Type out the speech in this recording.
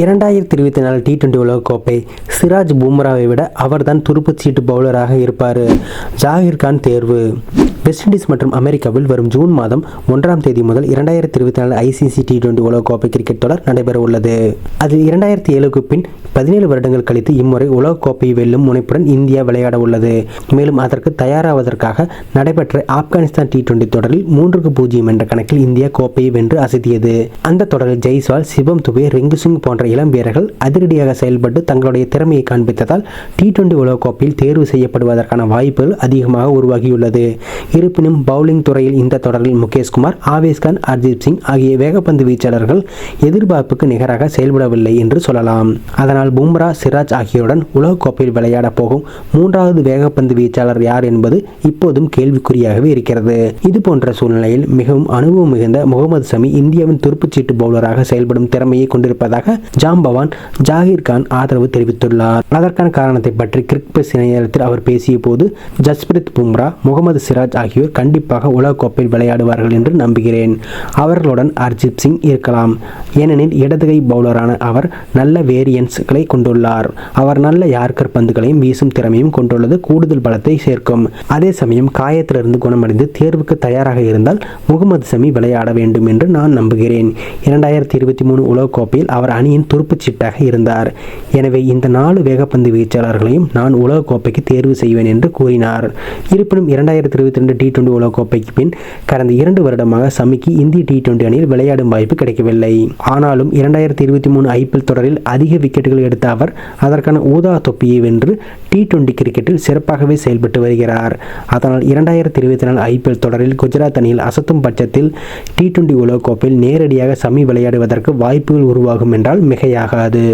இரண்டாயிரத்தி இருபத்தி நாலு டி டுவெண்டி உலகக்கோப்பை சிராஜ் பும்ராவை விட அவர்தான் துருப்புச் சீட்டு பவுலராக இருப்பார் ஜாகிர் கான் தேர்வு. வெஸ்ட் இண்டீஸ் மற்றும் அமெரிக்காவில் வரும் ஜூன் மாதம் ஒன்றாம் தேதி முதல் இரண்டாயிரத்தி இருபத்தி நாலு ஐசிசி டி டுவெண்டி உலகக்கோப்பை கிரிக்கெட் தொடர் நடைபெற உள்ளது அதில் இரண்டாயிரத்தி ஏழுக்கு பின் பதினேழு வருடங்கள் கழித்து இம்முறை உலகக்கோப்பையை வெல்லும் முனைப்புடன் இந்தியா விளையாட உள்ளது மேலும் அதற்கு தயாராவதற்காக நடைபெற்ற ஆப்கானிஸ்தான் டி டுவெண்டி தொடரில் மூன்றுக்கு பூஜ்ஜியம் என்ற கணக்கில் இந்தியா கோப்பையை வென்று அசத்தியது. அந்த தொடரில் ஜெய்ஸ்வால் சிவம் துபே ரிங்கு சிங் போன்ற இளம் வீரர்கள் அதிரடியாக செயல்பட்டு தங்களுடைய திறமையை காண்பித்ததால் டி டுவெண்டி உலகக்கோப்பையில் தேர்வு செய்யப்படுவதற்கான வாய்ப்புகள் அதிகமாக உருவாகியுள்ளது. இருப்பினும் பவுலிங் துறையில் இந்த தொடரில் முகேஷ்குமார் ஆவேஷ்கான் அர்ஜீத் சிங் ஆகிய வேகப்பந்து வீச்சாளர்கள் எதிர்பார்ப்புக்கு நிகராக செயல்படவில்லை என்று சொல்லலாம். அதனால் பும்ரா சிராஜ் ஆகியோருடன் உலகக்கோப்பையில் விளையாட போகும் மூன்றாவது வேகப்பந்து வீச்சாளர் யார் என்பது இப்போதும் கேள்விக்குறியாகவே இருக்கிறது. இது போன்ற சூழ்நிலையில் மிகவும் அனுபவம் மிகுந்த முகமது சமி இந்தியாவின் துருப்புச்சீட்டு பவுலராக செயல்படும் திறமையை கொண்டிருப்பதாக ஜாம்பவான் ஜாகிர் கான் ஆதரவு தெரிவித்துள்ளார். அதற்கான காரணத்தை பற்றி கிரிக்பஸ் இணையத்தில் அவர் பேசிய போது ஜஸ்பிரித் பும்ரா முகமது சிராஜ் ஆகியோர் கண்டிப்பாக உலகக்கோப்பையில் விளையாடுவார்கள் என்று நம்புகிறேன். அவர்களுடன் அர்ஜித் சிங் இருக்கலாம். ஏனெனில் இடதுகை பவுலரான அவர் நல்ல வேரியன்ஸ்களை கொண்டுள்ளார். அவர் நல்ல யார்கர் பந்துகளையும் வீசும் திறமையும் கொண்டுள்ளது கூடுதல் பலத்தை சேர்க்கும். அதே சமயம் காயத்திலிருந்து குணமடைந்து தேர்வுக்கு தயாராக இருந்தால் முகமது சமி விளையாட வேண்டும் என்று நான் நம்புகிறேன். இரண்டாயிரத்தி இருபத்தி மூணு உலகக்கோப்பையில் அவர் அணியின் துருப்புச் சீட்டாக இருந்தார். எனவே இந்த நாலு வேகப்பந்து வீச்சாளர்களையும் நான் உலகக்கோப்பைக்கு தேர்வு செய்வேன் என்று கூறினார். இருப்பினும் இரண்டாயிரத்தி இருபத்தி ரெண்டு டி டுவெண்டி உலகக்கோப்பைக்கு பின் கடந்த இரண்டு வருடமாக சமிக்கு இந்திய டி டுவெண்டி அணியில் விளையாடும் வாய்ப்பு கிடைக்கவில்லை. ஆனாலும் இரண்டாயிரத்தி இருபத்தி மூணு ஐபிஎல் தொடரில் அதிக விக்கெட்டுகள் எடுத்த அவர் அதற்கான ஊதா தொப்பியை வென்று டி டுவெண்டி கிரிக்கெட்டில் சிறப்பாகவே செயல்பட்டு வருகிறார். அதனால் இரண்டாயிரத்தி இருபத்தி நாலு ஐபிஎல் தொடரில் குஜராத் அணியில் அசத்தும் பட்சத்தில் டி டுவெண்டி உலகக்கோப்பையில் நேரடியாக சமி விளையாடுவதற்கு வாய்ப்புகள் உருவாகும் என்றால் மிகையாகாது.